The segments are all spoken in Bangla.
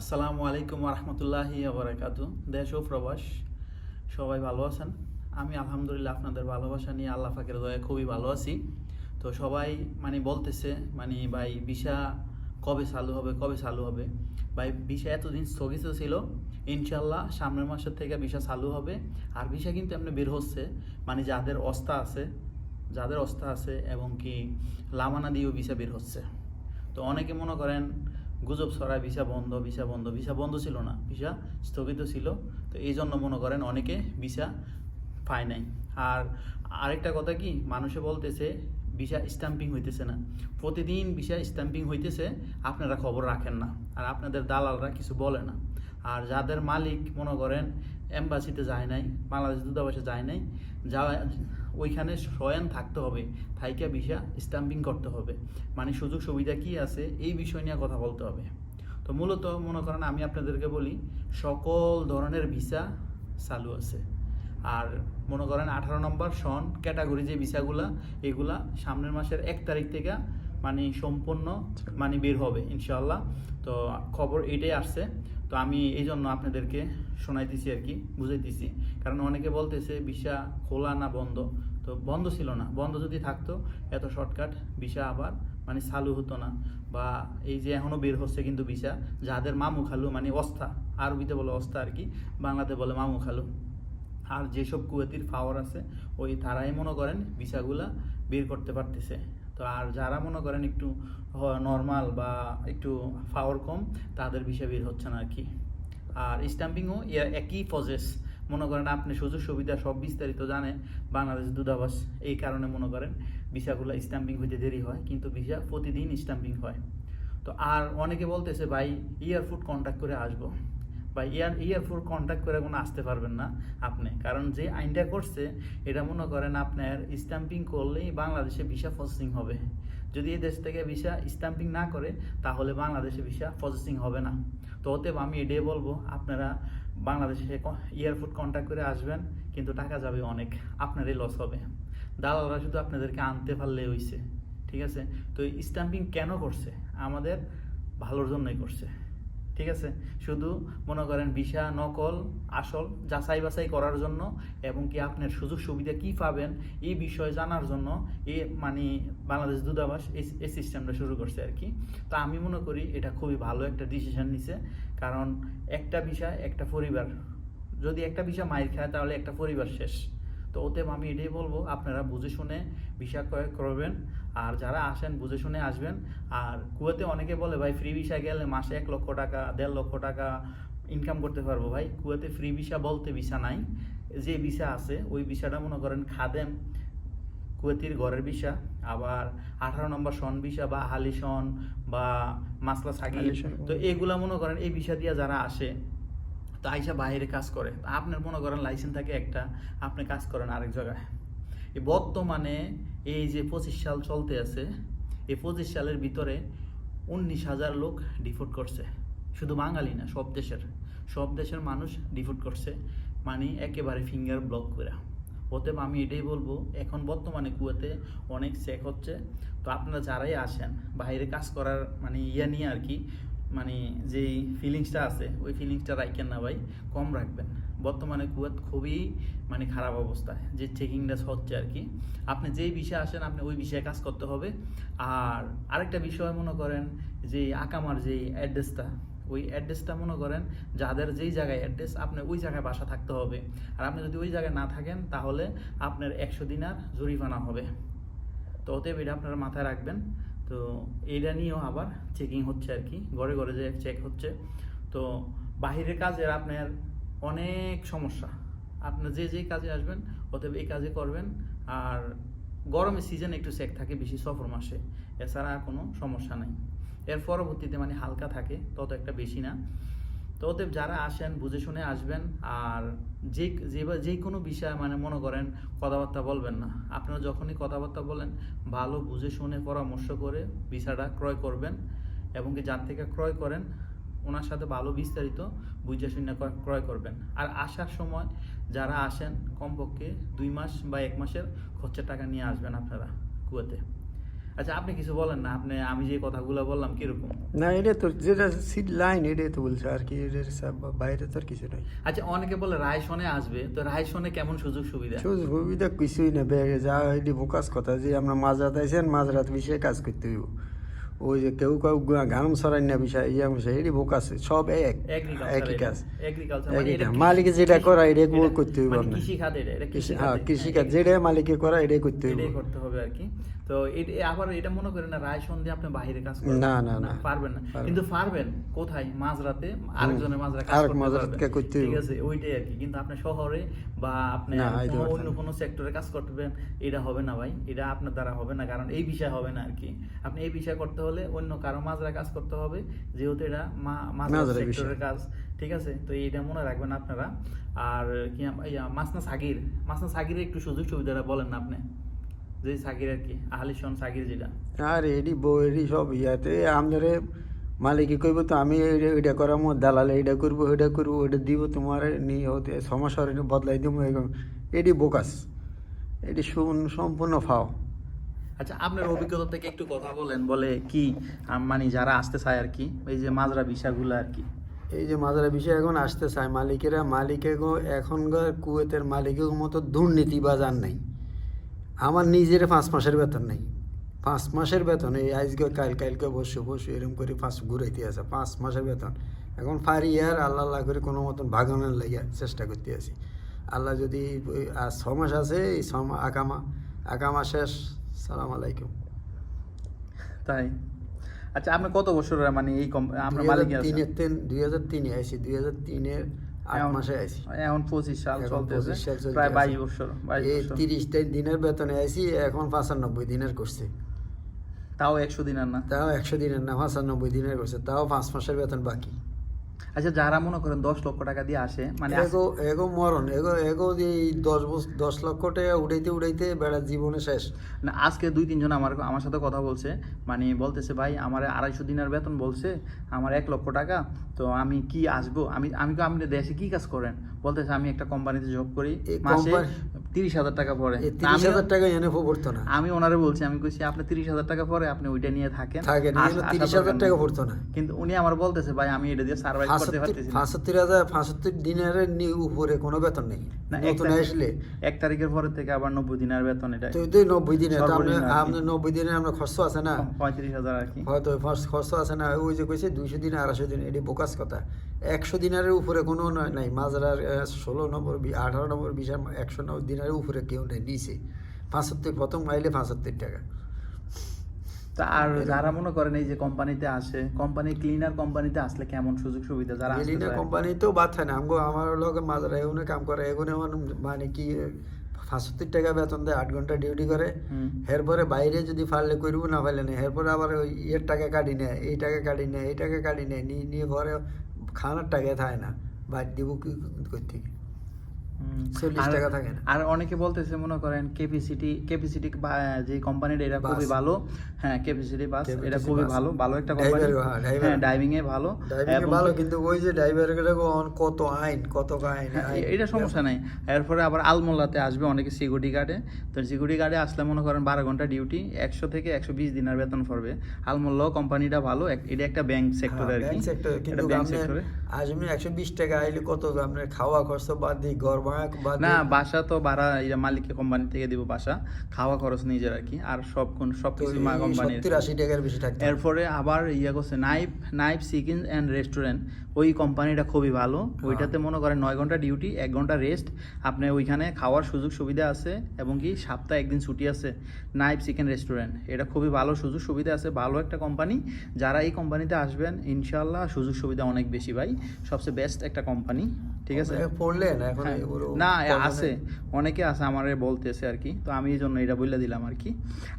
আসসালামু আলাইকুম রহমতুল্লাহি আবরাকাতু দেশ ও প্রবাস, সবাই ভালো আছেন? আমি আলহামদুলিল্লাহ আপনাদের ভালোবাসা নিয়ে আল্লাহ ফাকের দয়া খুবই ভালো আছি। তো সবাই মানে বলতেছে মানে ভাই ভিসা কবে চালু হবে, কবে চালু হবে? ভাই ভিসা এতদিন স্থগিত ছিল ইনশাল্লাহ সামনের মাসের থেকে ভিসা চালু হবে। আর ভিসা কিন্তু এমনি বের হচ্ছে মানে যাদের অস্তা আছে, যাদের অস্তা আছে এবং কি লামানা দিয়েও ভিসা বের হচ্ছে। তো অনেকে মনে করেন গুজব ছড়ায়, ভিসা বন্ধ ভিসা বন্ধ ভিসা বন্ধ ছিল না, ভিসা স্থগিত ছিল। তো এই জন্য মনে করেন অনেকে ভিসা পায় নাই। আর আরেকটা কথা কি, মানুষে বলতেছে, ভিসা স্ট্যাম্পিং হইতেছে না। প্রতিদিন ভিসা স্ট্যাম্পিং হইতেছে, আপনারা খবর রাখেন না। আর আপনাদের দালালরা কিছু বলে না। আর যাদের মালিক মনে করেন এম্বাসিতে যায় নাই, বাংলাদেশ দূতাবাসে যায় নাই যা ওইখানে স্বয়ং থাকতে হবে থাইকা ভিসা স্ট্যাম্পিং করতে হবে। মানে সুযোগ সুবিধা কি আছে এই বিষয় নিয়ে কথা বলতে হবে। তো মূলত মনে করেন আমি আপনাদেরকে বলি সকল ধরনের ভিসা চালু আছে। আর মনে করেন আঠারো নম্বর সন ক্যাটাগরি যে ভিসাগুলা এগুলা সামনের মাসের এক তারিখ থেকে মানে সম্পূর্ণ মানে বের হবে ইনশাল্লাহ তো খবর এটাই আসছে। তো আমি এই জন্য আপনাদেরকে শোনাইতেছি আর কি, বুঝাইতেছি। কারণ অনেকে বলতেছে ভিসা খোলা না বন্ধ। তো বন্ধ ছিল না। বন্ধ যদি থাকতো, এত শর্টকাট ভিসা আবার মানে চালু হতো না। বা এই যে এখনও বের হচ্ছে কিন্তু ভিসা, যাদের মামু খালু মানে অস্থা, আরবিতে বলে অস্থা আর কি, বাংলাতে বলে মামু খালু। আর যেসব কুয়েতির পাওয়ার আছে, ওই তারাই মনে করেন ভিসাগুলা বের করতে পারতেছে। তো আর যারা মনে করেন একটু নর্মাল বা একটু পাওয়ার কম, তাদের ভিসা বের হচ্ছে না আর কি আর স্ট্যাম্পিংও একই প্রসেস মনে করেন আপনি সুযোগ সুবিধা সব বিস্তারিত জানে বাংলাদেশ দূতাবাস এই কারণে মনে করেন ভিসাগুলো স্ট্যাম্পিং হইতে দেরি হয়, কিন্তু ভিসা প্রতিদিন স্ট্যাম্পিং হয়। তো আর অনেকে বলতেছে, ভাই এয়ারফুট কন্ট্যাক্ট করে আসব। বা ইয়ার এয়ারফোর্ট কন্ট্যাক্ট করে কোনো আসতে পারবেন না আপনি। কারণ যে আইনটা করছে, এটা মনে করেন আপনার স্ট্যাম্পিং করলেই বাংলাদেশে ভিসা প্রসেসিং হবে। যদি এই দেশ থেকে ভিসা স্ট্যাম্পিং না করে, তাহলে বাংলাদেশে ভিসা প্রসেসিং হবে না। তো অতএব আমি এটাই বলব, আপনারা বাংলাদেশে এয়ারপোর্ট কন্ট্যাক্ট করে আসবেন, কিন্তু টাকা যাবে অনেক, আপনারই লস হবে। দালালরা শুধু আপনাদেরকে আনতে পারলে হইছে, ঠিক আছে? তো স্ট্যাম্পিং কেন করছে? আমাদের ভালোর জন্যই করছে। ঠিক আছে? শুধু মনে করেন ভিসা, নকল, আসল যাচাই বাছাই করার জন্য এবং কি আপনার সুযোগ সুবিধা কি পাবেন, এই বিষয়ে জানার জন্য এ মানে বাংলাদেশ দূতাবাস এই সিস্টেমটা শুরু করছে আর কি। তো আমি মনে করি এটা খুবই ভালো একটা ডিসিশন নিছে। কারণ একটা ভিসা, একটা পরিবার। যদি একটা ভিসা মাইর খায়, তাহলে একটা পরিবার শেষ। তো ওতে আমি এটাই বলব আপনারা বুঝে শুনে ভিসা ক্রয় করবেন। আর যারা আসেন বুঝে শুনে আসবেন। আর কুয়েতে অনেকে বলে ভাই ফ্রি ভিসা গেলে মাসে এক লক্ষ টাকা দেড় লক্ষ টাকা ইনকাম করতে পারব। ভাই কুয়েতে ফ্রি ভিসা বলতে ভিসা নাই। যে ভিসা আছে ওই ভিসাটা মনে করেন খাদেম কুয়েতির ঘরের ভিসা। আবার আঠারো নম্বর সন ভিসা বা হালি সন বা মাসলা সাগি তো এগুলা মনে করেন এই ভিসা দিয়ে যারা আসে তো আইসা বাইরে কাজ করে। আপনার মনে করেন লাইসেন্স থাকে একটা, আপনি কাজ করেন আরেক জায়গায়। এই বর্তমানে এই যে পঁচিশ সাল চলতে আছে, এই পঁচিশ সালের ভিতরে উনিশ হাজার লোক ডিফোর্ট করছে। শুধু বাঙালি না, সব দেশের। সব দেশের মানুষ ডিফোর্ট করছে মানে একেবারে ফিঙ্গার ব্লক করে অতএব আমি এটাই বলব, এখন বর্তমানে কুয়াতে অনেক চেক হচ্ছে। তো আপনারা যারাই আসেন, বাইরে কাজ করার মানে ইয়া নিয়ে আর কি মানে যেই ফিলিংসটা আছে, ওই ফিলিংসটা রাখেন না ভাই, কম রাখবেন। বর্তমানে কুয়েত খুবই মানে খারাপ অবস্থায় যে চেকিংটা হচ্ছে আর কি। আপনি যেই বিষয়ে আসেন, আপনি ওই বিষয়ে কাজ করতে হবে। আর আরেকটা বিষয় মনে করেন, যে আকামার যেই অ্যাড্রেসটা ওই অ্যাড্রেসটা মনে করেন, যাদের যেই জায়গায় অ্যাড্রেস আপনি ওই জায়গায় বাসা থাকতে হবে। আর আপনি যদি ওই জায়গায় না থাকেন, তাহলে আপনার একশো দিনার জরিমানা হবে। তো অতএব এটা আপনারা মাথায় রাখবেন। তো এইটা নিয়েও আবার চেকিং হচ্ছে আর কি, ঘরে ঘরে যে চেক হচ্ছে। তো বাহিরের কাজের আপনার অনেক সমস্যা। আপনার যে যে কাজে আসবেন, অতএব এই কাজে করবেন। আর গরমের সিজন একটু চেক থাকে বেশি, সফর মাসে। এছাড়া আর কোনো সমস্যা নাই। এর পরবর্তীতে মানে হালকা থাকে, তত একটা বেশি না। তো অতএব যারা আসেন, বুঝে শুনে আসবেন আর যে যে কোনো বিষয় মানে মনে করেন কথাবার্তা বলবেন না। আপনারা যখনই কথাবার্তা বলেন, ভালো বুঝে শুনে পরামর্শ করে ভিসাটা ক্রয় করবেন এবং কি যার থেকে ক্রয় করেন, ওনার সাথে ভালো বিস্তারিত বুঝে শুনে ক্রয় করবেন। আর আসার সময় যারা আসেন, কমপক্ষে দুই মাস বা এক মাসের খরচের টাকা নিয়ে আসবেন আপনারা কুয়াতে। আচ্ছা আপনি কিছু বলেন না আপনি আমি যে কথাগুলো বললাম কীরকম? না এটা তো যেটা সিট লাইন এটাই তো বলছে আর কি এটার বাইরে তো আর কিছু নাই। আচ্ছা অনেকে বলে রায়সনে আসবে তো রায়সনে কেমন সুযোগ সুবিধা? সুযোগ সুবিধা কিছুই না ব্যাগে যা এটি ফোকাস কথা যে আমরা মাঝরাত আইসেন মাঝরাত বিষয়ে কাজ করতে হইব। ওই যে কেউ কেউ সরাই না বিষয় ইয়া বিষয় এটি ফোকাস সব এক একই কাজ। মালিকে যেটা করা এটা করতে হইব কৃষি খাত কৃষি হ্যাঁ। কৃষিকাজ যেটা মালিকে করা এটাই করতে হইব। এটাই করতে হবে আর কি। তো এটা আবার এটা মনে করেন না রায় সন্ধে আপনি বাইরে কাজ করবেন না, না, না। পারবেন না। কিন্তু পারবেন কোথায়? মাঝরাতে আরেকজনের মাঝরাতে কাজ আরেক করতে মাঝরাতে করতে ঠিক আছে ওইটাই আর কি। কিন্তু আপনি শহরে বা আপনি অন্য কোনো সেক্টরে কাজ করবেন এটা হবে না ভাই। এটা আপনার দ্বারা হবে না কারণ এই বিষয় হবে না আর কি। আপনি এই বিষয় করতে হলে অন্য কারও মাজরা কাজ করতে হবে যেহেতু এটা মা- মাজরা মাজরা সেক্টরের কাজ। ঠিক আছে তো এইটা মনে রাখবেন আপনারা। আর কি মাসনা সাগির? মাসনা সাগিরের একটু সুযোগ সুবিধাটা বলেন না আপনি। যে সাগির আর কি আহলিশন সাগির যেটা। আর এডি এডি সব ইয়াতে আমাদের মালিকে কইব তো আমি এইটা করামো দালালে এইটা করব ওইটা করব ওইটা দিব তোমার নিয়ে হতে সমস্যা বদলাই দিব এডি বোকাস। শুন- সম্পূর্ণ ফাও। আচ্ছা আপনার অভিজ্ঞতা থেকে একটু কথা বলেন বলে কি মানে যারা আসতে চায় আর কি এই যে মাজরা বিষয়গুলো আর কি। এই যে মাজরা বিষয় এখন আসতে চায় মালিকেরা মালিকে এখনকার কুয়েতের মালিকের মতো দুর্নীতিবাজ আর নাই। আমার নিজের পাঁচ মাসের বেতন নেই। পাঁচ মাসের বেতন এই আজকে কাল কালকে বসে বসে এরকম করে পাঁচ ঘুরাইতে আছে। পাঁচ মাসের বেতন। এখন পারি আর আল্লাহ আল্লাহ করে কোনো মতন ভাগানোর লাগিয়া চেষ্টা করতে আছি। আল্লাহ যদি আর ছ মাস আছে এই ছ আকামা আকামা শেষ। সালাম আলাইকুম। তাই? আচ্ছা আপনি কত বছর মানে এই কম- আপনার দুই হাজার মালিক তিন দুই হাজার তিনে আইসি দুই হাজার তিনের আট মাসে আইছি। এখন পঁচিশ সাল চলতেছে। 25 সাল চলতে প্রায় বাইশ বছর এই তিরিশ দিনের বেতনে আইসি এখন পঁচানব্বই দিনের করছে। তাও একশো দিনের না? তাও একশো দিনের না পঁচানব্বই দিনের করছে তাও পাঁচ মাসের বেতন বাকি। আচ্ছা যারা মনে করেন দশ লক্ষ টাকা দিয়ে আসে মানে এগো এগো মরণ এগো এগো এই দশ বছর দশ লক্ষ টাকা উঠাইতে উঠাইতে বেড়ার জীবনে শেষ। না আজকে দুই তিনজন আমার আমার সাথে কথা বলছে মানে বলতেছে ভাই আমার আড়াইশো দিনের বেতন বলছে আমার এক লক্ষ টাকা তো আমি কি আসব? আমি আমি তো আপনি দেশে কি কাজ করেন? বলতেছে আমি একটা কোম্পানিতে জব করি মাসে তিরিশ হাজার টাকা পরে। তিরিশ হাজার টাকা এনে পড়তো না। আমি ওনারে বলছি আমি কইছি আপনি তিরিশ হাজার টাকা পরে আপনি ওইটা নিয়ে থাকেন। থাকে না আস- আসার তিরিশ হাজার টাকা পড়তো না। কিন্তু উনি আমার বলতেছে ভাই আমি এটা দিয়ে সার্ভাইভ করতে পারতেছি পঁচাত্তর হাজার পঁচাত্তর দিনের উপরে কোনো বেতন নেই। না, নতুন আসলে। এক তারিখের পরে থেকে আবার নব্বই দিনের বেতন এটা তো তুই নব্বই দিনে আপনি নব্বই দিনে আপনার খরচ আছে না। পঁয়ত্রিশ হাজার আর কি। হয়তো খরচ আছে না। ওই যে কইছে দুইশো দিন আড়াইশো দিন এটি বোকাস কথা। একশো দিনের উপরে কোনো নয় নাই। মাঝরার ষোলো নম্বর আঠারো নম্বর বিশ একশো নম্বর দিনের উপরে কেউ নেই নিচে। পাঁচাত্তর প্রথম মাইলে পাঁচাত্তর টাকা। তা আর যারা মনে করেন এই যে কোম্পানিতে আসে কোম্পানি ক্লিনার কোম্পানিতে আসলে কেমন সুযোগ সুবিধা যারা আসতে এলিনা চায়? কোম্পানি তো বাদ না। আমগো আমার লগে মাঝরা এগুলো কাম করে আমার মানে কি পাঁচাত্তর টাকা বেতন দেয় আট ঘণ্টা ডিউটি করে। এরপরে বাইরে যদি পারলে করব না পারলে না। এরপরে আবার ওই ইয়ের টাকা কাটি নেয় এই টাকা কাটি নেয় এই টাকা কাটি নেয় নিয়ে নিয়ে ঘরে খানার টাকা থাকে না বাইর দিব কি করতে হুম। চল্লিশ টাকা থাকে না। আর অনেকে বলতেছে মনে করেন যে কোম্পানিটা এটা খুবই ভালো। হ্যাঁ কেপিসিটি বাস এটা খুবই ভালো ভালো একটা কোম্পানি হ্যাঁ, হ্যাঁ ড্রাইভিং এ ভালো। ভালো কিন্তু ওই যে ড্রাইভারের কত আইন কত আইন হ্যাঁ, এটা সমস্যা নাই। এরপরে আবার আলমোল্লাতে আসবে অনেকে সিকিউরিটি গার্ডে তো সিকিউরিটি গার্ডে আসলে মনে করেন বারো ঘণ্টা ডিউটি একশো থেকে একশো বিশ দিনের বেতন পড়বে। আলমোল্লাও কোম্পানিটা ভালো এটা একটা ব্যাংক সেক্টর হ্যাঁ, আর কি। ব্যাংক সেক্টর আজমি একশো বিশ টাকা আইলে কত আপনার খাওয়া খরচ বাদ দিয়ে ঘর না বাসা তো ভাড়া মালিকের কোম্পানি থেকে দিব বাসা খাওয়া খরচ নিজের আর কি আর সব কোন সব কিছু মা কোম্পানির টাকার বেশি থাকতো এরপরে আবার ইয়ে করছে knife knife chicken and restaurant ওই কোম্পানিটা খুবই ভালো। হ্যাঁ। ওইটাতে মনে করেন নয় ঘণ্টা ডিউটি এক ঘণ্টা রেস্ট আপনি ওইখানে খাওয়ার সুযোগ সুবিধা আছে এবং কি সপ্তাহে একদিন ছুটি আছে নাইফ চিকেন রেস্টুরেন্ট এটা খুবই ভালো সুযোগ সুবিধা আছে ভালো একটা কোম্পানি। যারা এই কোম্পানিতে আসবেন ইনশাল্লাহ সুযোগ সুবিধা অনেক বেশি ভাই। সবচেয়ে বেস্ট একটা কোম্পানি ঠিক আছে? পড়লেন এখন হ্যাঁ। না আছে। অনেকে আছে আমারে বলতেছে আর কি। তো আমি এই জন্য এটা বলে দিলাম আর কি।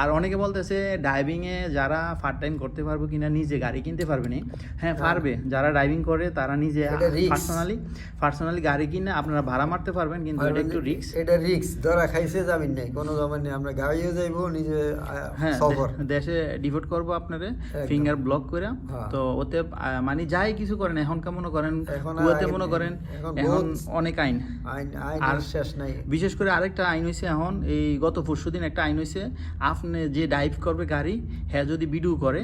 আর অনেকে বলতেছে ড্রাইভিং এ যারা পার্ট টাইম করতে পারবে কিনা নিজে গাড়ি কিনতে পারবে না? হ্যাঁ পারবে। যারা ড্রাইভিং করে তারা নিজে পার্সোনালি পার্সোনালি গাড়ি কিনে আপনারা ভাড়া মারতে পারবেন কিন্তু এটা একটু রিস্ক এটা রিক্স ধরা খাইছে যাবেন নাই কোনো যাবেন নেই। আমরা গাড়িও যাইবো নিজে হ্যাঁ সফর দেশে ডিভোট করব আপনারে ফিঙ্গার ব্লক করে। হ্যাঁ। তো ওতে মানে যাই কিছু করেন এখন কেমন করেন কুয়াতে মনে করেন এখন অনেক আইন। আর শেষ নাই। বিশেষ করে আরেকটা আইন হয়েছে এখন এই গত পরশু দিন একটা আইন হয়েছে আপনি যে ড্রাইভ করবে গাড়ি হ্যাঁ যদি ভিডিও করে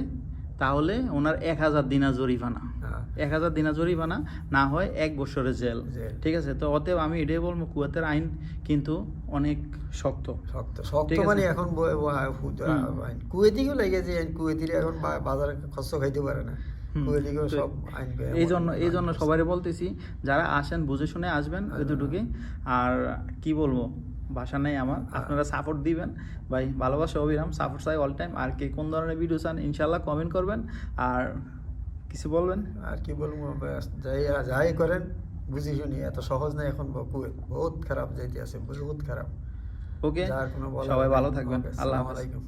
তাহলে ওনার এক হাজার দিনা জরিমানা। হ্যাঁ। এক হাজার দিনা জরিমানা না হয় এক বছরের জেল। ঠিক আছে? তো অতএব আমি এটাই বলব কুয়াতের আইন কিন্তু অনেক শক্ত। শক্ত। শক্ত মানে এখন আইন। কুয়েতিকেও লেগে যে কুয়েতিরা এখন বাজারে খরচ খাইতে পারে না। এই জন্য এই জন্য। সবাই বলতেছি যারা আসেন বুঝে শুনে আসবেন আসবেন, এতটুকুই। আর কি বলব? ভাষা নেই আমার। হ্যাঁ। আপনারা সাপোর্ট দিবেন। ভাই ভালোবাসা অভিরাম সাপোর্ট চাই অল টাইম আর কে কোন ধরনের ভিডিও চান ইনশাল্লাহ কমেন্ট করবেন। আর কিছু বলবেন? আর কি বলব যাই যাই করেন বুঝি শুনি। এত সহজ না এখন কুয়েত বহুত খারাপ যাইতে আছে বহুত খারাপ। ওকে সবাই ভালো থাকবেন। আল্লাহ আলাইকুম।